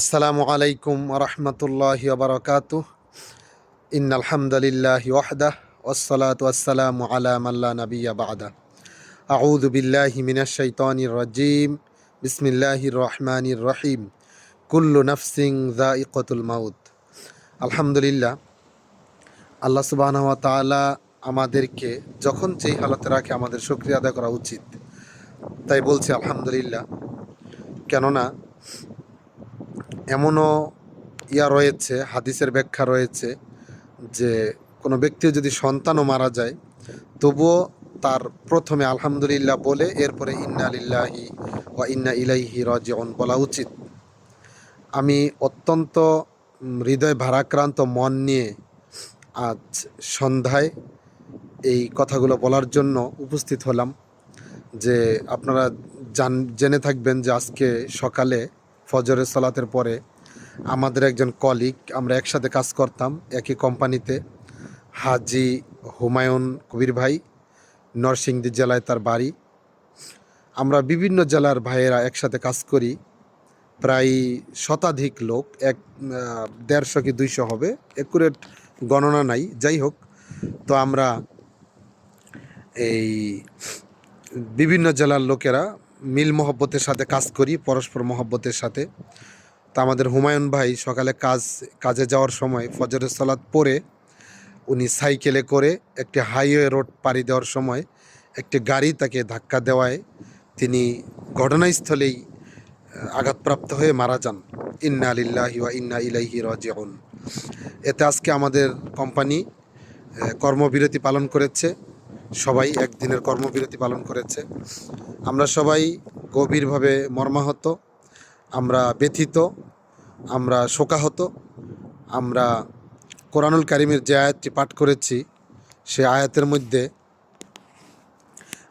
আসসালামু আলাইকুম রহমতুল্লাহ বারকাত। ইন আলহামদুলিল্লাহ ওয়াহদাহ ওসলাত ওয়াসালাম আলা মাল্লা নবিয়া বাদা। আউযু বিল্লাহি মিনাশ শাইতানির রাজিম। বিসমিল্লাহির রহমানির রহিম। কুল্লু নফসিং জা ইকতুল মাউদ আলহামদুলিল্লাহ, আল্লাহ ওয়া আমাদেরকে যখন যেই হালতে রাখে আমাদের শুকরিয়া আদায় করা উচিত। তাই বলছি আলহামদুলিল্লাহ। কেননা এমনও ইয়া রয়েছে, হাদিসের ব্যাখ্যা রয়েছে যে কোনো ব্যক্তি যদি সন্তানও মারা যায়, তবুও তার প্রথমে আলহামদুলিল্লাহ বলে এরপরে ইন্না লিল্লাহি বা ইন্না ইলাইহি রাজিউন বলা উচিত। আমি অত্যন্ত হৃদয় ভারাক্রান্ত মন নিয়ে আজ সন্ধ্যায় এই কথাগুলো বলার জন্য উপস্থিত হলাম যে আপনারা জান, জেনে থাকবেন যে আজকে সকালে ফজরের সালাতের পরে আমাদের একজন কলিগ আমরা একসাথে কাজ করতাম একই কোম্পানিতে হাজি হুমায়ুন কবির ভাই, নরসিংদী জেলায় তার বাড়ি। আমরা বিভিন্ন জেলার ভাইয়েরা একসাথে কাজ করি। প্রায় শতাধিক লোক, এক দেড়শো কি দুইশো হবে একুরেট গণনা নাই, যাই হোক। তো আমরা এই বিভিন্ন জেলার লোকেরা মিল মহব্বতের সাথে কাজ করি, পরস্পর মহব্বতের সাথে। তা আমাদের হুমায়ুন ভাই সকালে কাজ, কাজে যাওয়ার সময় ফজরের সালাত পরে উনি সাইকেলে করে একটি হাইওয়ে রোড পাড়ি দেওয়ার সময় একটি গাড়ি তাকে ধাক্কা দেওয়ায়। তিনি ঘটনাস্থলেই আঘাতপ্রাপ্ত হয়ে মারা যান। ইন্না আলিল্লাহি ওয়া ইন্না ইলাইহি রাজিউন। এতে আজকে আমাদের কোম্পানি কর্মবিরতি পালন করেছে। সবাই একদিনের কর্মবিরতি পালন করেছে। আমরা সবাই গভীরভাবে মর্মাহত, আমরা ব্যথিত, আমরা শোকাহত, আমরা কোরআনুল কারিমের যে আয়াতটি পাঠ করেছি, সে আয়াতের মধ্যে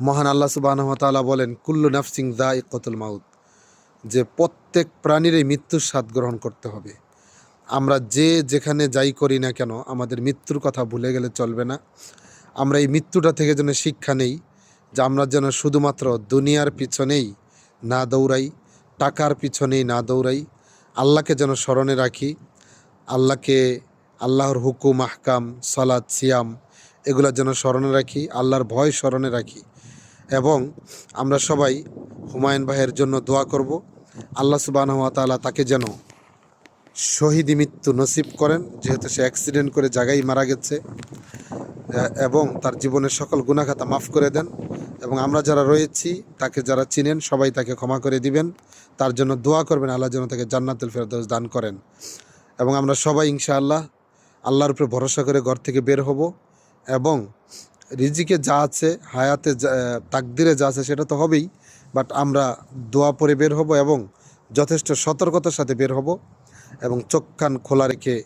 মহান আল্লাহ সুবাহতালা বলেন, কুল্লু নাফসিং দা ইকতুল মাউত যে প্রত্যেক প্রাণীরই মৃত্যুর স্বাদ গ্রহণ করতে হবে। আমরা যে যেখানে যাই করি না কেন, আমাদের মৃত্যুর কথা ভুলে গেলে চলবে না। আমরা এই মৃত্যুটা থেকে যেন শিক্ষা নেই, যে আমরা যেন শুধুমাত্র দুনিয়ার পিছনেই না দৌড়াই, টাকার পিছনেই না দৌড়াই, আল্লাহকে যেন স্মরণে রাখি, আল্লাহকে, আল্লাহর হুকুম, আহকাম সালাদ সিয়াম, এগুলো যেন স্মরণে রাখি, আল্লাহর ভয় স্মরণে রাখি। এবং আমরা সবাই হুমায়ুন ভাইয়ের জন্য দোয়া করব। আল্লাহ সুবাহ তাআলা তাকে যেন শহীদি মৃত্যু নসিব করেন, যেহেতু সে অ্যাক্সিডেন্ট করে জায়গায় মারা গেছে। এবং তার জীবনের সকল গুণাখাতা মাফ করে দেন এবং আমরা যারা রয়েছি, তাকে যারা চিনেন, সবাই তাকে ক্ষমা করে দিবেন। তার জন্য দোয়া করবেন, আল্লাহ যেন তাকে জান্নাতুল ফেরদৌস দান করেন। এবং আমরা সবাই ইনশাআল্লাহ আল্লাহর উপরে ভরসা করে ঘর থেকে বের হব এবং রিজিকে যা আছে, হায়াতে যা- তাকদিরে যা আছে সেটা তো হবেই, বাট আমরা দোয়া পরে বের হব এবং যথেষ্ট সতর্কতার সাথে বের হব এবং চোখ কান খোলা রেখে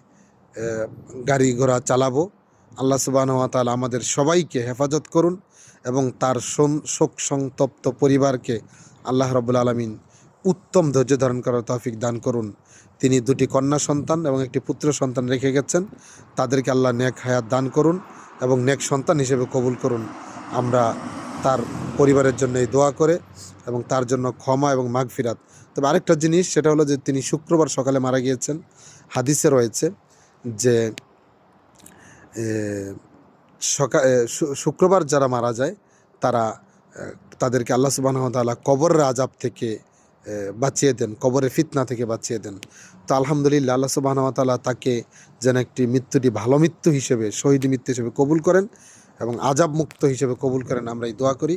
গাড়ি ঘোড়া চালাবো। আল্লাহ সুবাহ তাআলা আমাদের সবাইকে হেফাজত করুন এবং তার শোক সন্তপ্ত পরিবারকে আল্লাহ রবুল আলমিন উত্তম ধৈর্য ধারণ করার তৌফিক দান করুন। তিনি দুটি কন্যা সন্তান এবং একটি পুত্র সন্তান রেখে গেছেন। তাদেরকে আল্লাহ নেক হায়াত দান করুন এবং নেক সন্তান হিসেবে কবুল করুন। আমরা তার পরিবারের জন্য এই দোয়া করে এবং তার জন্য ক্ষমা এবং মাগফিরাত। তবে আরেকটা জিনিস, সেটা হলো যে তিনি শুক্রবার সকালে মারা গিয়েছেন। হাদিসে রয়েছে যে সকা শুক্রবার যারা মারা যায়, তারা তাদেরকে আল্লাহ সুবাহ তাআলা কবরের আজাব থেকে বাঁচিয়ে দেন, কবরের ফিতনা থেকে বাঁচিয়ে দেন। তো আলহামদুলিল্লাহ আল্লাহ সুবাহতালা তাকে যেন একটি মৃত্যুটি ভালো মৃত্যু হিসেবে, শহীদ মৃত্যু হিসেবে কবুল করেন এবং আজাব মুক্ত হিসেবে কবুল করেন আমরা এই দোয়া করি।